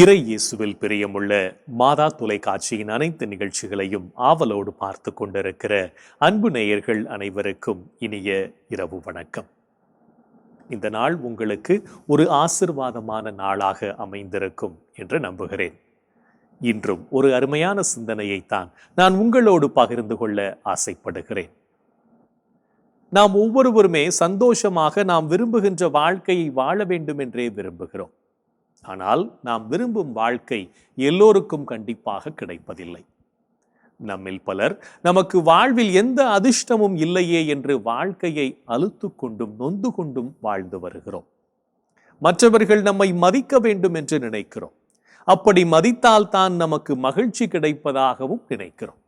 இறை இயேசுவில் பிரியமுள்ள மாதா தொலைக்காட்சியின் அனைத்து நிகழ்ச்சிகளையும் ஆவலோடு பார்த்து கொண்டிருக்கிற அன்பு நேயர்கள் அனைவருக்கும் இனிய இரவு வணக்கம். இந்த நாள் உங்களுக்கு ஒரு ஆசிர்வாதமான நாளாக அமைந்திருக்கும் என்று நம்புகிறேன். இன்றும் ஒரு அருமையான சிந்தனையைத்தான் நான் உங்களோடு பகிர்ந்து கொள்ள ஆசைப்படுகிறேன். நாம் ஒவ்வொருவருமே சந்தோஷமாக நாம் விரும்புகின்ற வாழ்க்கையை வாழ வேண்டும் என்றே விரும்புகிறோம். ஆனால் நாம் விரும்பும் வாழ்க்கை எல்லோருக்கும் கண்டிப்பாக கிடைப்பதில்லை. நம்மில் பலர் நமக்கு வாழ்வில் எந்த அதிர்ஷ்டமும் இல்லையே என்று வாழ்க்கையை அழுத்து கொண்டும் நொந்து கொண்டும் வாழ்ந்து வருகிறோம். மற்றவர்கள் நம்மை மதிக்க வேண்டும் என்று நினைக்கிறோம். அப்படி மதித்தால் தான் நமக்கு மகிழ்ச்சி கிடைப்பதாகவும் நினைக்கிறோம்.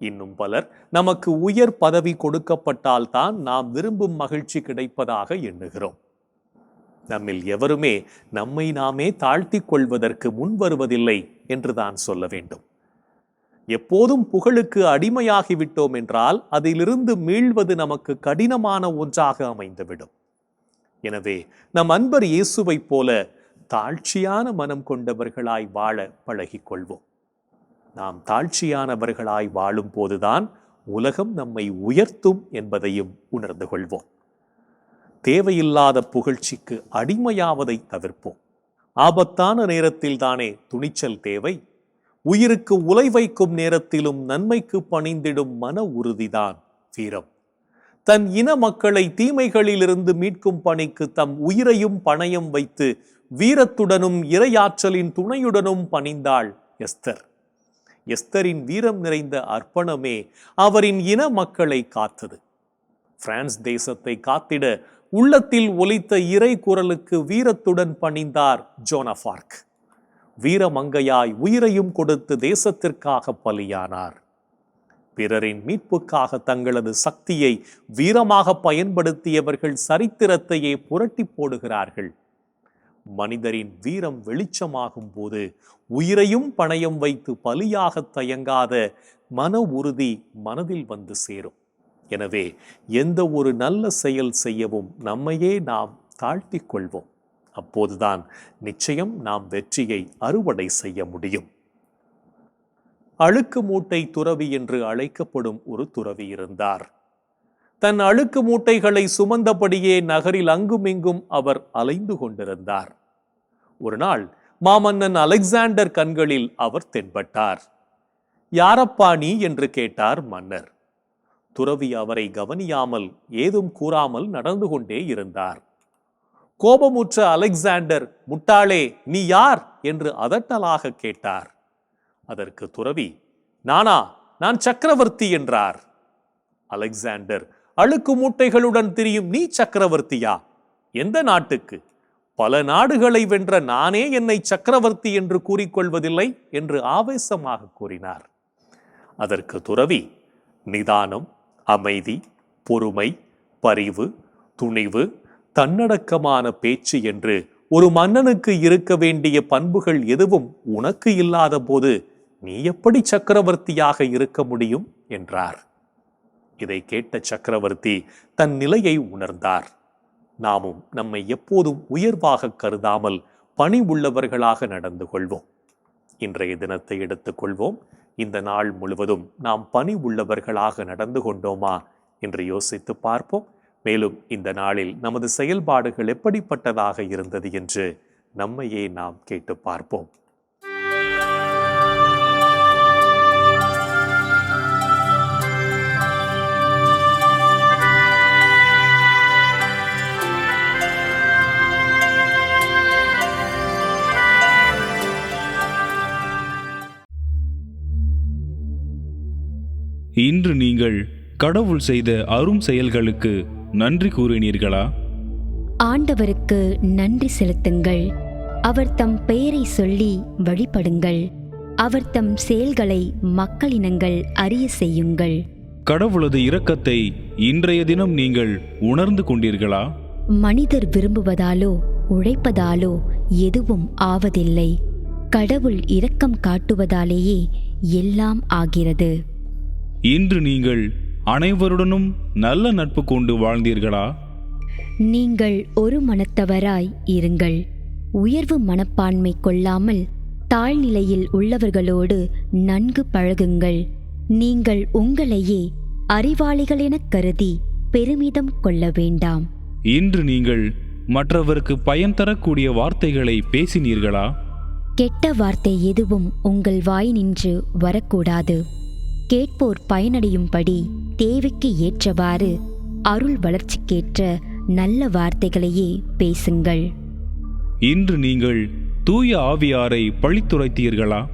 இன்னும் பலர் நமக்கு உயர் பதவி கொடுக்கப்பட்டால் தான் நாம் விரும்பும் மகிழ்ச்சி கிடைப்பதாக எண்ணுகிறோம். நம்மில் எவருமே நம்மை நாமே தாழ்த்திக் கொள்வதற்கு முன் வருவதில்லை என்றுதான் சொல்ல வேண்டும். எப்போதும் புகழுக்கு அடிமையாகிவிட்டோம் என்றால் அதிலிருந்து மீள்வது நமக்கு கடினமான ஒன்றாக அமைந்துவிடும். எனவே நம் அன்பர் இயேசுவைப் போல தாழ்ச்சியான மனம் கொண்டவர்களாய் வாழ பழகிக் கொள்வோம். நாம் தாழ்ச்சியானவர்களாய் வாழும் போதுதான் உலகம் நம்மை உயர்த்தும் என்பதையும் உணர்ந்து கொள்வோம். தேவையில்லாத புகழ்ச்சிக்கு அடிமையாவதை தவிர்ப்போம். ஆபத்தான நேரத்தில் தானே துணிச்சல் தேவை. உயிருக்கு உலை வைக்கும் நேரத்திலும் நன்மைக்கு பணிந்திடும் மன உறுதிதான் வீரம். தன் இன மக்களை தீமைகளிலிருந்து மீட்கும் பணிக்கு தம் உயிரையும் பணயம் வைத்து வீரத்துடனும் இரையாற்றலின் துணையுடனும் பணிந்தாள் எஸ்தர். எஸ்தரின் வீரம் நிறைந்த அர்ப்பணமே அவரின் இன மக்களை காத்தது. பிரான்ஸ் தேசத்தை காத்திட உள்ளத்தில் ஒலித்த இறை குரலுக்கு வீரத்துடன் பணிந்தார் ஜோனஃபார்க் வீரமங்கையாய் உயிரையும் கொடுத்து தேசத்திற்காக பலியானார். பிறரின் மீட்புக்காக தங்களது சக்தியை வீரமாக பயன்படுத்தியவர்கள் சரித்திரத்தையே புரட்டி போடுகிறார்கள். மனிதரின் வீரம் வெளிச்சமாகும் போது உயிரையும் பணயம் வைத்து பலியாக தயங்காத மன உறுதி மனதில் வந்து சேரும். எனவே எந்த ஒரு நல்ல செயல் செய்யவும் நம்மையே நாம் தாழ்த்தி கொள்வோம் அப்போதுதான் நிச்சயம் நாம் வெற்றியை அறுவடை செய்ய முடியும். அழுக்கு மூட்டை துறவி என்று அழைக்கப்படும் ஒரு துறவி இருந்தார். தன் அழுக்கு மூட்டைகளை சுமந்தபடியே நகரில் அங்குமிங்கும் அவர் அலைந்து கொண்டிருந்தார். ஒரு நாள் மாமன்னன் அலெக்சாண்டர் கண்களில் அவர் தென்பட்டார். யாரப்பா நீ? என்று கேட்டார் மன்னர். துறவி அவரை கவனியாமல் ஏதும் கூறாமல் நடந்து கொண்டே இருந்தார். கோபமுற்ற அலெக்சாண்டர் முட்டாளே நீ யார்? என்று அதட்டலாக கேட்டார். அதற்கு துறவி நானா? நான் சக்கரவர்த்தி என்றார். அலெக்சாண்டர் அழுக்கு மூட்டைகளுடன் திரியும் நீ சக்கரவர்த்தியா? எந்த நாட்டுக்கு? பல நாடுகளை வென்ற நானே என்னை சக்கரவர்த்தி என்று கூறிக்கொள்வதில்லை என்று ஆவேசமாக கூறினார். அதற்கு துறவி நிதானம் அமைதி பொறுமை பரிவு துணிவு தன்னடக்கமான பேச்சு என்று ஒரு மன்னனுக்கு இருக்க வேண்டிய பண்புகள் எதுவும் உனக்கு இல்லாத போது நீ எப்படி சக்கரவர்த்தியாக இருக்க முடியும்? என்றார். இதை கேட்ட சக்கரவர்த்தி தன் நிலையை உணர்ந்தார். நாமும் நம்மை எப்போதும் உயர்வாக கருதாமல் பணி உள்ளவர்களாக நடந்து கொள்வோம். இன்றைய தினத்தை எடுத்துக்கொள்வோம் இந்த நாள் முழுவதும் நாம் பணி உள்ளவர்களாக நடந்து கொண்டோமா என்று யோசித்து பார்ப்போம். மேலும் இந்த நாளில் நமது செயல்பாடுகள் எப்படிப்பட்டதாக இருந்தது என்று நம்மையே நாம் கேட்டு பார்ப்போம். இன்று நீங்கள் கடவுள் செய்த அரும் செயல்களுக்கு நன்றி கூறினீர்களா? ஆண்டவருக்கு நன்றி செலுத்துங்கள். அவர் தம் பெயரை சொல்லி வழிபடுங்கள். அவர் தம் செயல்களை மக்களினங்கள் அறிய செய்யுங்கள். கடவுளது இரக்கத்தை இன்றைய தினம் நீங்கள் உணர்ந்து கொண்டீர்களா? மனிதர் விரும்புவதாலோ உழைப்பதாலோ எதுவும் ஆவதில்லை. கடவுள் இரக்கம் காட்டுவதாலேயே எல்லாம் ஆகிறது. இன்று நீங்கள் அனைவருடனும் நல்ல நட்பு கொண்டு வாழ்ந்தீர்களா? நீங்கள் ஒரு மனத்தவராய் இருங்கள். உயர்வு மனப்பான்மை கொள்ளாமல் தாழ்நிலையில் உள்ளவர்களோடு நன்கு பழகுங்கள். நீங்கள் உங்களையே அறிவாளிகள் எனக் கருதி பெருமிதம் கொள்ள வேண்டாம். இன்று நீங்கள் மற்றவருக்கு பயன் தரக்கூடிய வார்த்தைகளை பேசினீர்களா? கெட்ட வார்த்தை எதுவும் உங்கள் வாய் நின்று வரக்கூடாது. கேட்போர் பயனடையும்படி தேவைக்கு ஏற்றவாறு அருள் வளர்ச்சிக்கேற்ற நல்ல வார்த்தைகளையே பேசுங்கள். இன்று நீங்கள் தூய ஆவியாரை பழித்துரைத்தீர்களா?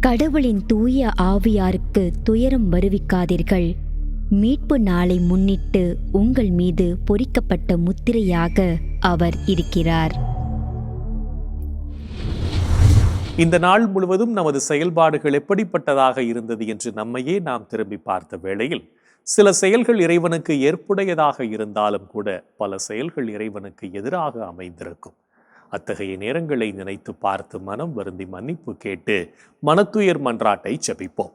கடவுளின் தூய ஆவியாருக்கு துயரம் வருவிக்காதீர்கள். மீட்பு நாளை முன்னிட்டு உங்கள் மீது பொறிக்கப்பட்ட முத்திரையாக அவர் இருக்கிறார். இந்த நாள் முழுவதும் நமது செயல்பாடுகள் எப்படிப்பட்டதாக இருந்தது என்று நம்மையே நாம் திரும்பி பார்த்த வேளையில் சில செயல்கள் இறைவனுக்கு ஏற்புடையதாக இருந்தாலும் கூட பல செயல்கள் இறைவனுக்கு எதிராக அமைந்திருக்கும். அத்தகைய நேரங்களை நினைத்து பார்த்து மனம் வருந்தி மன்னிப்பு கேட்டு மனத்துயர் மன்றாட்டை செபிப்போம்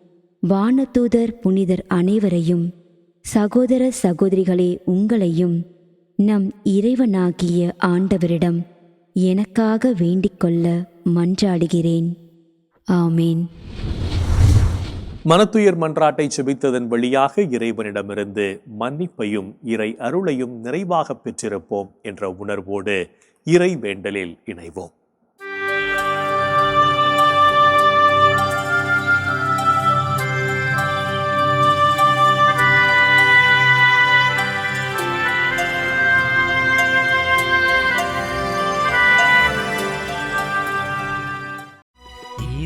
வானதூதர் புனிதர் அனைவரையும் சகோதர சகோதரிகளே உங்களையும் நம் இறைவனாகிய ஆண்டவரிடம் எனக்காக வேண்டிக்கொள்ள மன்றாடுகிறேன். ஆமேன். மனத்துயர் மன்றாட்டை செபித்ததன் வழியாக இறைவனிடமிருந்து மன்னிப்பையும் இறை அருளையும் நிறைவாக பெற்றிருப்போம் என்ற உணர்வோடு இறை வேண்டலில் இணைவோம்.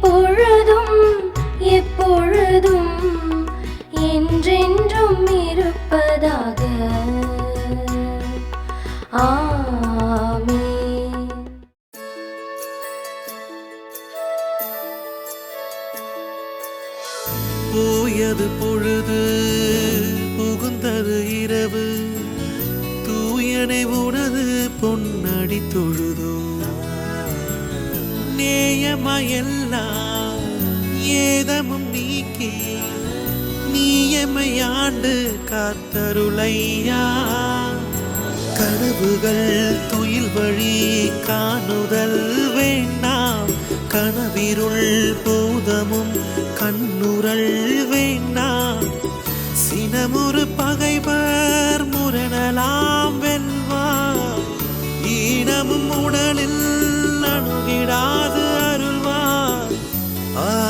போல் நேயமையெல்லாம் ஏதமும் நீக்கி. நீயமையாண்டு காத்தருளையா. கனவுகள் துயில் வழி காணுதல் வேண்டாம். கனவிருள் பூதமும் கண்ணுரல் வேண்டாம். சினமுறு பகைவர் முரணலாம் வெல்வா ஈனமும் உடலில் அணுகிடாத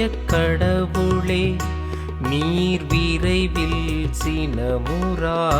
என் கடவுளே நீர் விரைவில் சினமுறாதவர்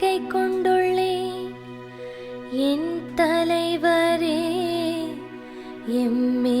நம்பிக்கை கொண்டுள்ளேன் என் தலைவரே எம்மே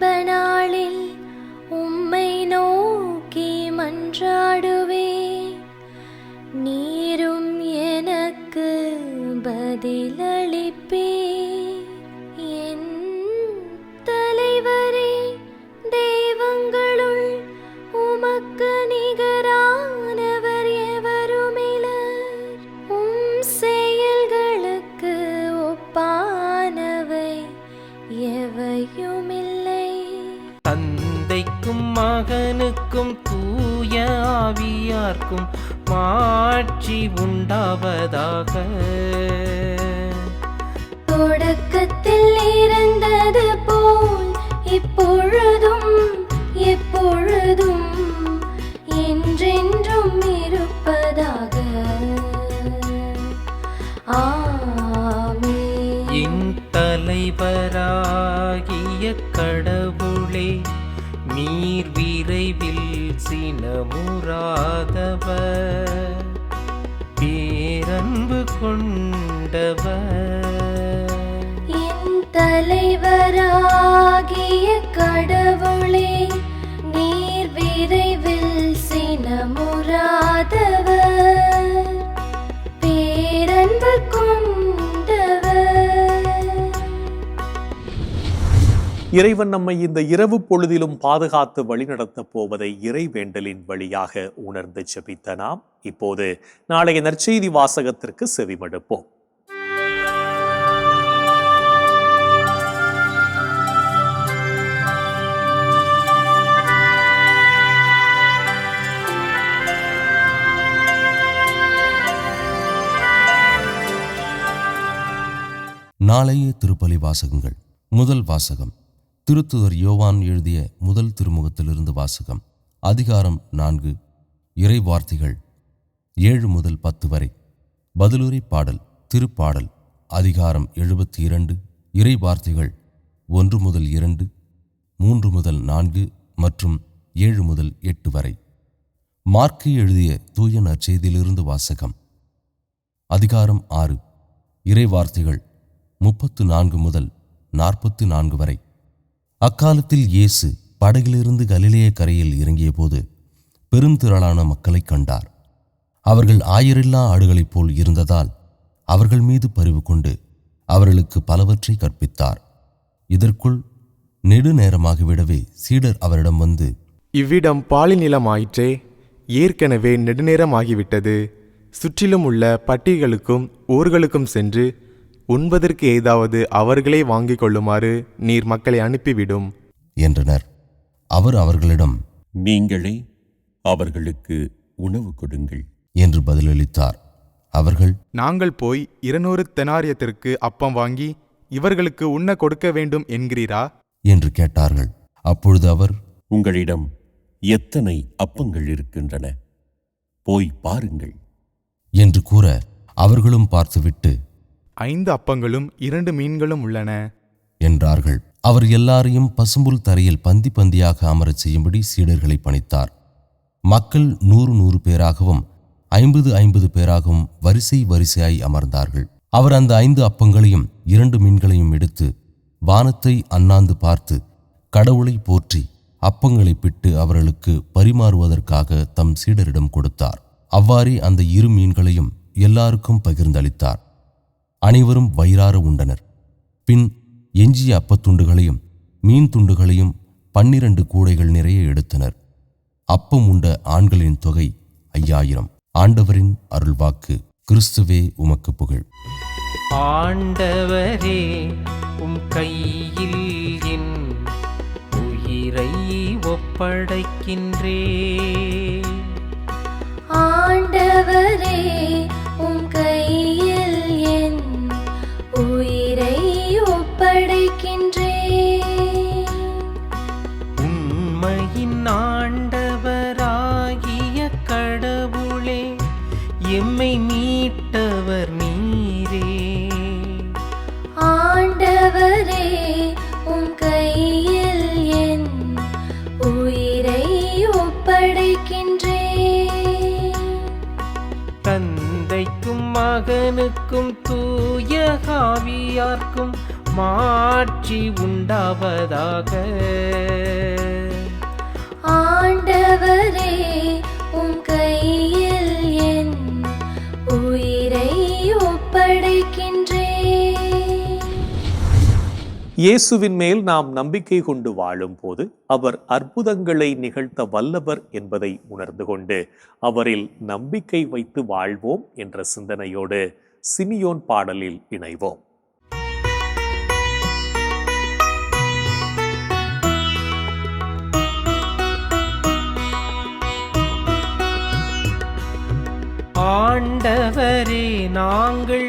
துன்ப நாளில் உம்மை நோக்கி மன்றாடுவேன் நீரும் எனக்கு பதிலளிப்பேன் எல்லார்க்கும் மாட்சி உண்டாவதாக. தொடக்கத்தில் இருந்தது இறைவன் நம்மை இந்த இரவு பொழுதிலும் பாதுகாத்து வழிநடத்தப் போவதை இறைவேண்டலின் வழியாக உணர்ந்து செபித்த நாம் இப்போது நாளைய நற்செய்தி வாசகத்திற்கு செவிமடுப்போம். நாளைய திருப்பலி வாசகங்கள் முதல் வாசகம். திருத்துதர் யோவான் எழுதிய முதல் திருமுகத்திலிருந்து வாசகம் அதிகாரம் நான்கு இறை வார்த்தைகள் ஏழு முதல் பத்து வரை. பதிலுரை பாடல் திருப்பாடல் அதிகாரம் எழுபத்தி இரண்டு இறை வார்த்தைகள் ஒன்று முதல் இரண்டு மூன்று முதல் நான்கு மற்றும் ஏழு முதல் எட்டு வரை. மார்க்கு எழுதிய தூய நற்செய்தியிலிருந்து வாசகம் அதிகாரம் ஆறு இறை வார்த்தைகள் முப்பத்து நான்கு முதல் நாற்பத்து நான்கு வரை. அக்காலத்தில் இயேசு படகிலிருந்து கலிலேய கரையில் இறங்கியபோது பெருந்திரளான மக்களைக் கண்டார். அவர்கள் ஆயரில்லா ஆடுகளைப் போல் இருந்ததால் அவர்கள் மீது பரிவு கொண்டு அவர்களுக்கு பலவற்றை கற்பித்தார். இதற்குள் நெடுநேரமாகிவிடவே சீடர் அவரிடம் வந்து இவ்விடம் பாலிநிலமாயிற்றே ஏற்கனவே நெடுநேரமாகிவிட்டது. சுற்றிலும் உள்ள பட்டிகளுக்கும் ஊர்களுக்கும் சென்று உண்பதற்கு ஏதாவது அவர்களே வாங்கிக் கொள்ளுமாறு நீர் மக்களை அனுப்பிவிடும். என்றனர். அவர் அவர்களிடம் நீங்களே அவர்களுக்கு உணவு கொடுங்கள். என்று பதிலளித்தார். அவர்கள் நாங்கள் போய் இருநூறு தெனாரியத்திற்கு அப்பம் வாங்கி இவர்களுக்கு உண்ண கொடுக்க வேண்டும் என்கிறீரா? என்று கேட்டார்கள். அப்பொழுது அவர் உங்களிடம் எத்தனை அப்பங்கள் இருக்கின்றன? போய் பாருங்கள். என்று கூற அவர்களும் பார்த்துவிட்டு ஐந்து அப்பங்களும் இரண்டு மீன்களும் உள்ளன. என்றார்கள். அவர் எல்லாரையும் பசும்புல் தரையில் பந்தி பந்தியாக அமரச் செய்யும்படி சீடர்களை பணித்தார். மக்கள் நூறு நூறு பேராகவும் ஐம்பது ஐம்பது பேராகவும் வரிசை வரிசையாய் அமர்ந்தார்கள். அவர் அந்த ஐந்து அப்பங்களையும் இரண்டு மீன்களையும் எடுத்து வானத்தை அண்ணாந்து பார்த்து கடவுளை போற்றி அப்பங்களை பிட்டு அவர்களுக்கு பரிமாறுவதற்காக தம் சீடரிடம் கொடுத்தார். அவ்வாறே அந்த இரு மீன்களையும் எல்லாருக்கும் பகிர்ந்தளித்தார். அனைவரும் வயிறார உண்டனர். பின் எஞ்சிய அப்பத்துண்டுகளையும் மீன் துண்டுகளையும் பன்னிரண்டு கூடைகள் நிறைய எடுத்தனர். அப்பம் உண்ட ஆண்களின் தொகை ஐயாயிரம். ஆண்டவரின் அருள்வாக்கு கிறிஸ்துவே உமக்கு புகழ். ஆண்டவரே உம் கையில் என் உயிரை ஒப்படைக்கின்றே. இயேசுவின் மேல் நாம் நம்பிக்கை கொண்டு வாழும்போது அவர் அற்புதங்களை நிகழ்த்த வல்லவர் என்பதை உணர்ந்து கொண்டு அவரில் நம்பிக்கை வைத்து வாழ்வோம் என்ற சிந்தனையோடு சிமியோன் பாடலில் இணைவோம். ஆண்டவரே நாங்கள்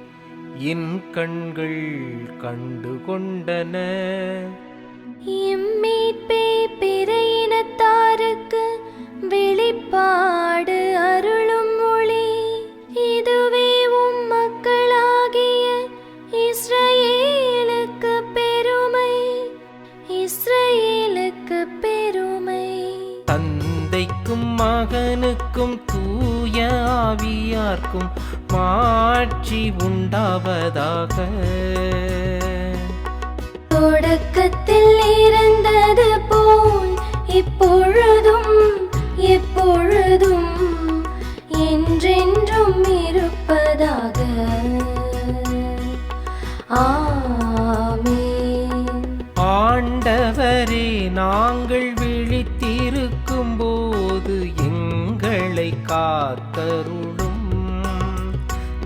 என் கண்கள் கண்டு கொண்டன.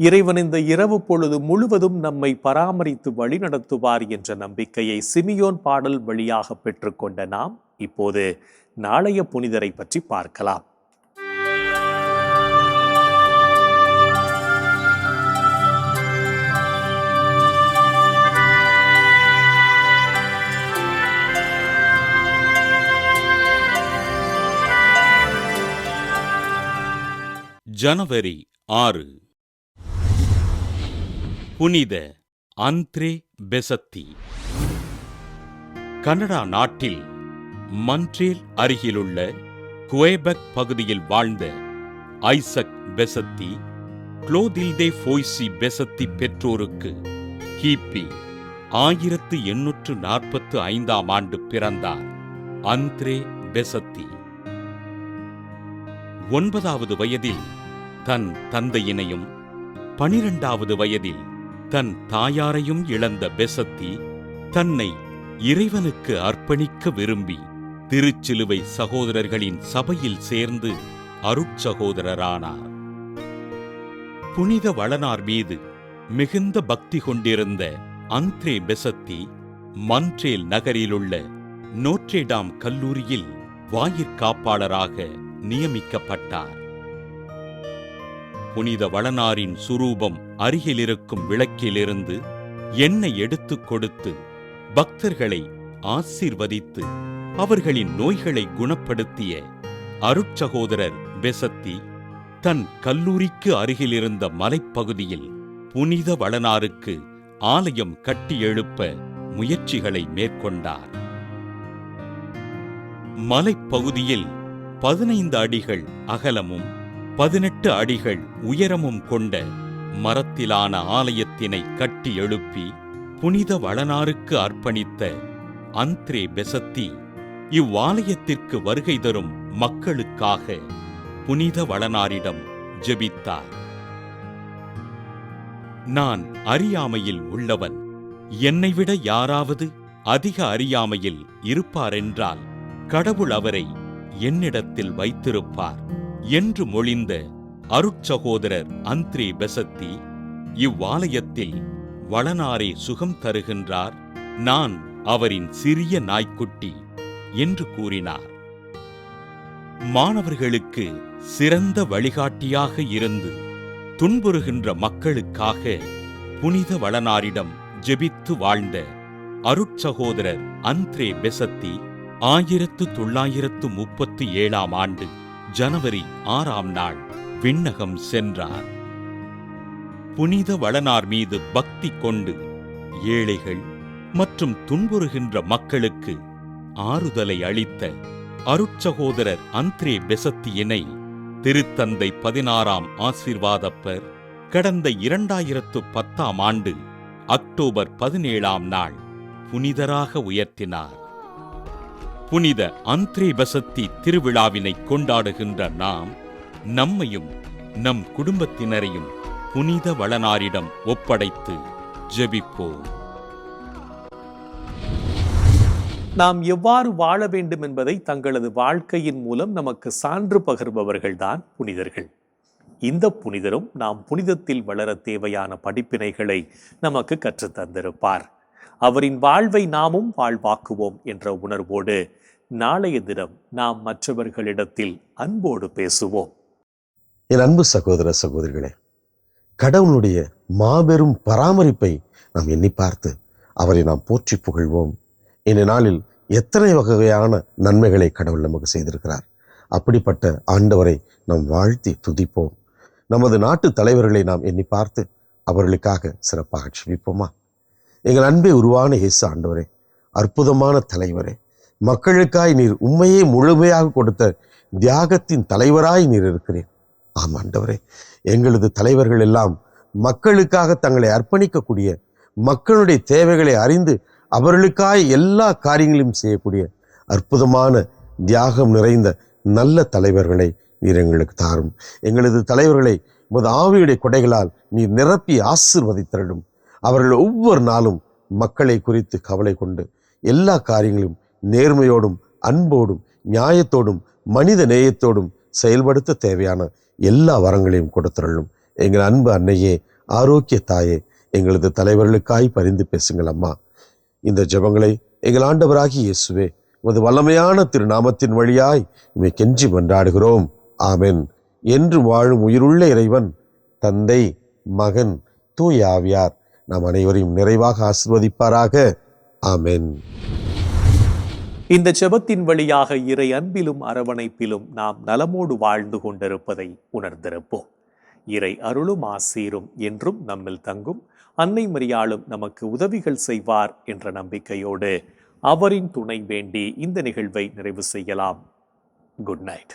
இறைவன் இந்த இரவு பொழுது முழுவதும் நம்மை பராமரித்து வழிநடத்துவார் என்ற நம்பிக்கையை சிமியோன் பாடல் வழியாக பெற்றுக்கொண்ட நாம் இப்போது நாளைய புனிதரை பற்றி பார்க்கலாம். ஜனவரி ஆறு. புனித அந்த்ரே பெசத்தி. கனடா நாட்டில் மன்ட்ரேல் அருகிலுள்ள குவேபக் பகுதியில் வாழ்ந்த ஐசக் பெசத்தி குளோதில்தே ஃபோய்சி பெசத்தி பெற்றோருக்கு கிபி ஆயிரத்து எண்ணூற்று நாற்பத்து ஐந்தாம் ஆண்டு பிறந்தார் அந்த்ரே பெசத்தி. ஒன்பதாவது வயதில் தன் தந்தையினையும் பனிரெண்டாவது வயதில் தன் தாயாரையும் இழந்த பெசத்தி தன்னை இறைவனுக்கு அர்ப்பணிக்க விரும்பி திருச்சிலுவை சகோதரர்களின் சபையில் சேர்ந்து அருட்சகோதரரானார். புனித வளனார் மீது மிகுந்த பக்தி கொண்டிருந்த அந்த்ரே பெசத்தி மன்ட்ரேல் நகரிலுள்ள நோட்ரேடாம் கல்லூரியில் வாயிற்காப்பாளராக நியமிக்கப்பட்டார். புனித வளனாரின் சுரூபம் அருகிலிருக்கும் விளக்கிலிருந்து எண்ணெய் எடுத்துக் கொடுத்து பக்தர்களை ஆசீர்வதித்து அவர்களின் நோய்களை குணப்படுத்திய அருட்சகோதரர் பெசத்தி தன் கல்லூரிக்கு அருகிலிருந்த மலைப்பகுதியில் புனித வளனாருக்கு ஆலயம் கட்டி எழுப்ப முயற்சிகளை மேற்கொண்டார். மலைப்பகுதியில் பதினைந்து அடிகள் அகலமும் பதினெட்டு அடிகள் உயரமும் கொண்ட மரத்திலான ஆலயத்தினை கட்டி எழுப்பி புனித வளனாருக்கு அர்ப்பணித்த அந்த்ரே பெசத்தி இவ்வாலயத்திற்கு வருகை தரும் மக்களுக்காக புனித வளனாரிடம் ஜெபித்தார். நான் அறியாமையில் உள்ளவன். என்னைவிட யாராவது அதிக அறியாமையில் இருப்பாரென்றால் கடவுள் அவரை என்னிடத்தில் வைத்திருப்பார். என்று மொழிந்த அருட்சகோதரர் அந்த்ரே பெசத்தி இவ்வாலயத்தில் வளனாரே சுகம் தருகின்றார் நான் அவரின் சிறிய நாய்க்குட்டி என்று கூறினார். மாணவர்களுக்கு சிறந்த வழிகாட்டியாக இருந்து துன்புறுகின்ற மக்களுக்காக புனித வளனாரிடம் ஜெபித்து வாழ்ந்த அருட்சகோதரர் அந்த்ரே பெசத்தி ஆயிரத்து தொள்ளாயிரத்து முப்பத்தி ஏழாம் ஆண்டு ஜனவரி ஆறாம் நாள் விண்ணகம் சென்றார். புனித வளனார் மீது பக்தி கொண்டு ஏழைகள் மற்றும் துன்புறுகின்ற மக்களுக்கு ஆறுதலை அளித்த அருட்சகோதரர் அந்த்ரே பெசத்தியினை திருத்தந்தை பதினாறாம் ஆசீர்வாதப்பர் கடந்த இரண்டாயிரத்து பத்தாம் ஆண்டு அக்டோபர் பதினேழாம் நாள் புனிதராக உயர்த்தினார். புனித அந்த்ரே திருவிழாவினை கொண்டாடுகின்ற நாம் நம்மையும் நம் குடும்பத்தினரையும் புனித வளனாரிடம் ஒப்படைத்து ஜெபிப்போம். நாம் எவ்வாறு வாழ வேண்டும் என்பதை தங்களது வாழ்க்கையின் மூலம் நமக்கு சான்று பகிர்பவர்கள்தான் புனிதர்கள். இந்த புனிதரும் நாம் புனிதத்தில் வளர தேவையான படிப்பினைகளை நமக்கு கற்றுத் தந்திருப்பார். அவரின் வாழ்வை நாமும் வாழ்வாக்குவோம் என்ற உணர்வோடு நாளைய தினம் நாம் மற்றவர்களிடத்தில் அன்போடு பேசுவோம். என் அன்பு சகோதர சகோதரிகளே கடவுளுடைய மாபெரும் பராமரிப்பை நாம் எண்ணி பார்த்து அவரை நாம் போற்றி புகழ்வோம். இந்த நாளில் எத்தனை வகையான நன்மைகளை கடவுள் நமக்கு செய்திருக்கிறார். அப்படிப்பட்ட ஆண்டவரை நாம் வாழ்த்தி துதிப்போம். நமது நாட்டு தலைவர்களை நாம் எண்ணி பார்த்து அவர்களுக்காக சிறப்பாக செபிப்போமா எங்கள் அன்பை உருவான இயேசு ஆண்டவரே அற்புதமான தலைவரே. மக்களுக்காய் நீர் உண்மையே முழுமையாக கொடுத்த தியாகத்தின் தலைவராய் நீர் இருக்கிறேன் ஆம் ஆண்டவரே எங்களது தலைவர்கள் எல்லாம் மக்களுக்காக தங்களை அர்ப்பணிக்கக்கூடிய மக்களுடைய தேவைகளை அறிந்து அவர்களுக்காய் எல்லா காரியங்களையும் செய்யக்கூடிய அற்புதமான தியாகம் நிறைந்த நல்ல தலைவர்களை நீர் எங்களுக்கு தாரும். எங்களது தலைவர்களை உமது ஆவியுடைய கொடைகளால் நீர் நிரப்பி ஆசிர்வதித்தரடும் அவர்கள் ஒவ்வொரு நாளும் மக்களை குறித்து கவலை கொண்டு எல்லா காரியங்களையும் நேர்மையோடும் அன்போடும் நியாயத்தோடும் மனித நேயத்தோடும் செயல்படுத்த தேவையான எல்லா வரங்களையும் கொடுத்தருளும். எங்கள் அன்பு அன்னையே ஆரோக்கிய தாயே எங்களது தலைவர்களுக்காய் பரிந்து பேசுங்கள் அம்மா. இந்த ஜெபங்களை எங்கள் ஆண்டவராகி இயேசுவே உமது வல்லமையான திருநாமத்தின் வழியாய் இவை கெஞ்சி மன்றாடுகிறோம். ஆமென். என்று வாழும் உயிருள்ள இறைவன் தந்தை மகன் தூயாவியார் நாம் அனைவரையும் நிறைவாக ஆசிர்வதிப்பாராக. ஆமென். இந்த செபத்தின் வழியாக இறை அன்பிலும் அரவணைப்பிலும் நாம் நலமோடு வாழ்ந்து கொண்டிருப்பதை உணர்ந்திருப்போம். இறை அருளும் ஆசீரும் என்றும் நம்மில் தங்கும். அன்னை மரியாளும் நமக்கு உதவிகள் செய்வார் என்ற நம்பிக்கையோடு அவரின் துணை வேண்டி இந்த நிகழ்வை நிறைவு செய்யலாம். Good night.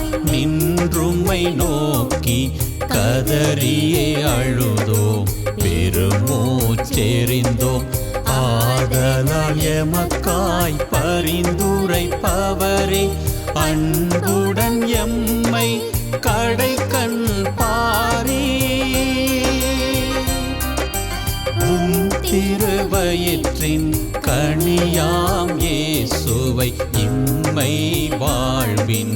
உம்மை நோக்கி கதறியே அழுதோம் பெருமூச்செறிந்தோம் ஆதலால் எமக்காய் பரிந்துரைப்பவரே அன்புடன் எம்மை கடை கண் பாரே திருவயிற்றின் கனியாம் இயேசுவை இம்மை வாழ்வின்